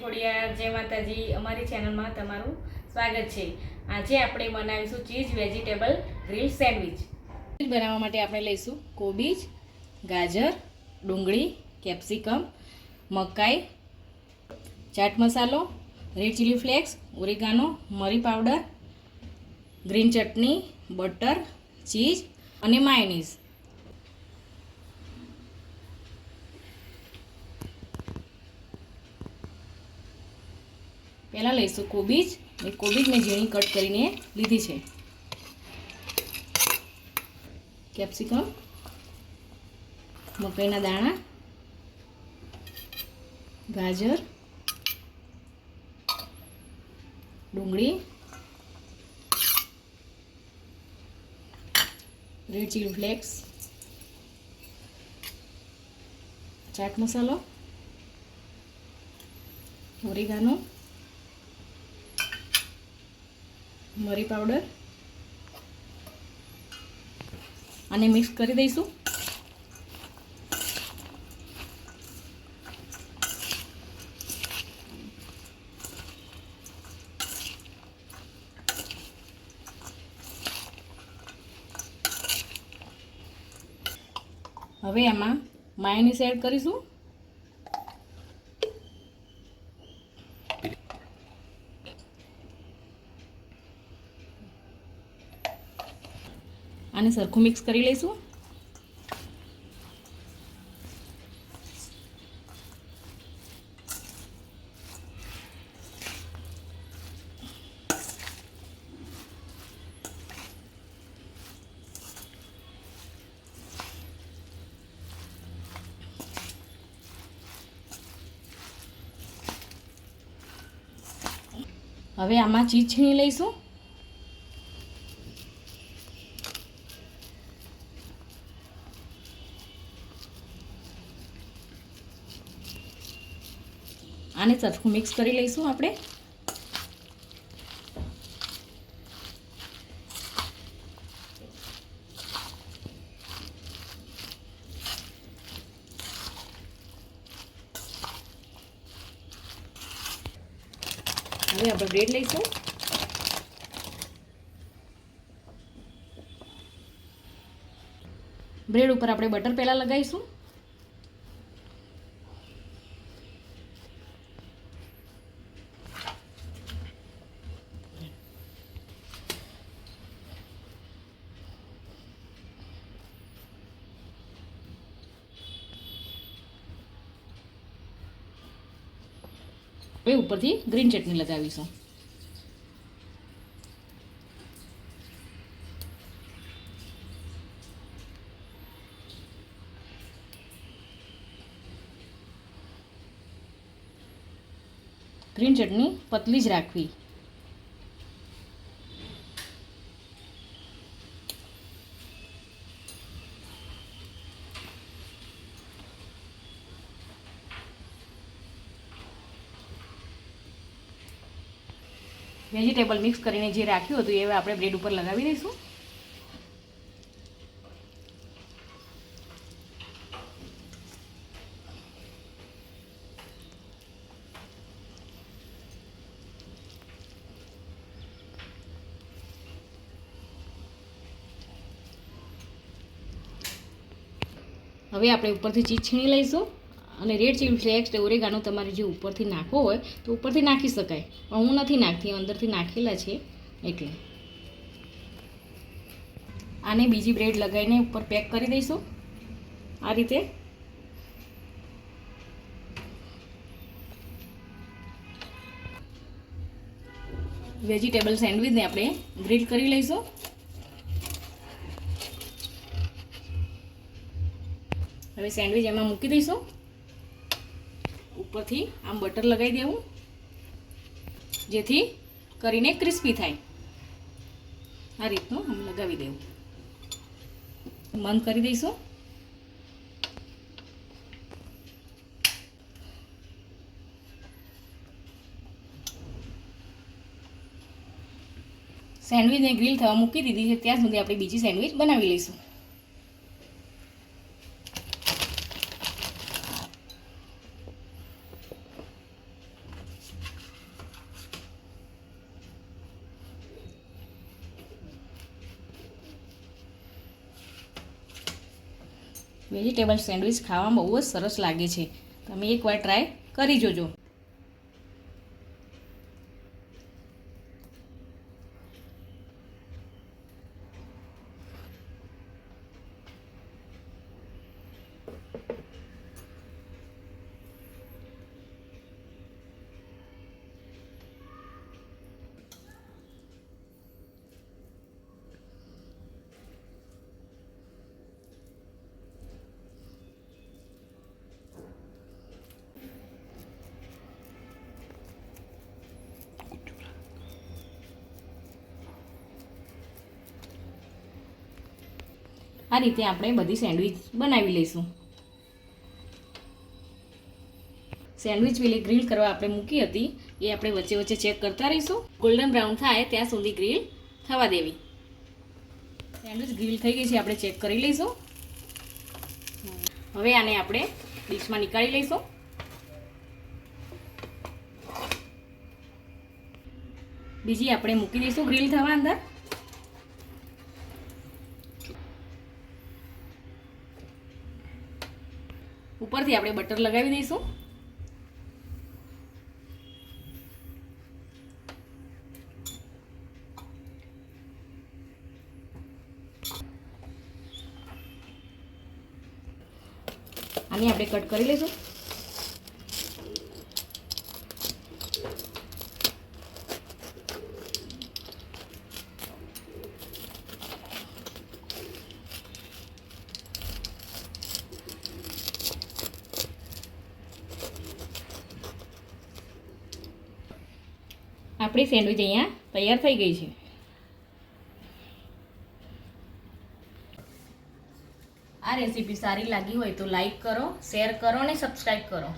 ખોડિયાર જય માતાજી, અમારી ચેનલમાં તમારું સ્વાગત છે. આજે આપણે બનાવીશું ચીઝ વેજીટેબલ ગ્રીલ સેન્ડવિચ. બનાવવા માટે આપણે લઈશું કોબીજ, ગાજર, ડુંગળી, કેપ્સિકમ, મકાઈ, ચાટ મસાલો, રેડ ચીલી ફ્લેક્સ, ઓરિગાનો, મરી powder, green chutney, butter, cheese અને માયોનીઝ. પહેલાં લઈશું કોબીજ. એ કોબીજ મેં ઝીણી કટ કરીને લીધી છે. કેપ્સિકમ મકાઈના દાણા, ગાજર, ડુંગળી, રેડ ચીલી ફ્લેક્સ, ચાટ મસાલો, ઓરિગાનો મરી પાવડર અને મિક્સ કરી દઈશું. હવે એમાં માયોનીસ એડ કરીશું. આને સરખું મિક્સ કરી લઈશું. હવે આમાં ચીજ છીણી લઈશું. આને સરખું મિક્સ કરી લઈશું આપણે. હવે આપણે બ્રેડ લઈશું. બ્રેડ ઉપર આપણે બટર પહેલાં લગાવીશું. હવે ઉપરથી ગ્રીન ચટણી લગાવીશું. ગ્રીન ચટણી પતલી જ રાખવી. વેજીટેબલ મિક્સ કરીને જે રાખ્યું હતું એ હવે આપણે બ્રેડ ઉપર લગાવી દઈશું. હવે આપણે ઉપરથી ચીજ છીણી લઈશું. અને રેડ ચીલી ફ્લેક્સ ઓરેગાનો તમારે જે ઉપરથી નાખવો હોય તો ઉપરથી નાખી શકાય. પણ હું નથી નાખતી, અંદરથી નાખેલા છે એટલે. આને બીજી બ્રેડ લગાવીને ઉપર પેક કરી દઈશું. આ રીતે. વેજીટેબલ સેન્ડવિચને આપણે ગ્રીલ કરી લઈશું. હવે સેન્ડવિચ એમાં મૂકી દઈશું. ઉપરથી આમ બટર લગાવી દેવું, જેથી કરીને ક્રિસ્પી થાય. આ રીતનું આમ લગાવી દેવું. બંધ કરી દઈશું. સેન્ડવિચને ગ્રીલ થવા મૂકી દીધી છે, ત્યાં સુધી આપણે બીજી સેન્ડવિચ બનાવી લઈશું. વેજીટેબલ સેન્ડવિચ ખાવામાં બહુ જ સરસ લાગે છે. તમે એકવાર ટ્રાય કરી જોજો. આ રીતે આપણે બધી સેન્ડવિચ બનાવી લઈશું. સેન્ડવિચ પેલી ગ્રીલ કરવા આપણે મૂકી હતી, એ આપણે વચ્ચે વચ્ચે ચેક કરતા રહીશું. ગોલ્ડન બ્રાઉન થાય ત્યાં સુધી ગ્રીલ થવા દેવી. સેન્ડવિચ ગ્રીલ થઈ ગઈ છે, આપણે ચેક કરી લઈશું. હવે આને આપણે ડીશમાં નીકાળી લઈશું. બીજી આપણે મૂકી દઈશું ગ્રીલ થવા અંદર. ઉપરથી આપણે બટર લગાવી દઈશું. આને આપણે કટ કરી લઈશું. આપણી સેન્ડવિચ અહીંયા તૈયાર થઈ ગઈ છે. આ રેસીપી સારી લાગી હોય તો લાઈક કરો, શેર કરો અને સબસ્ક્રાઈબ કરો.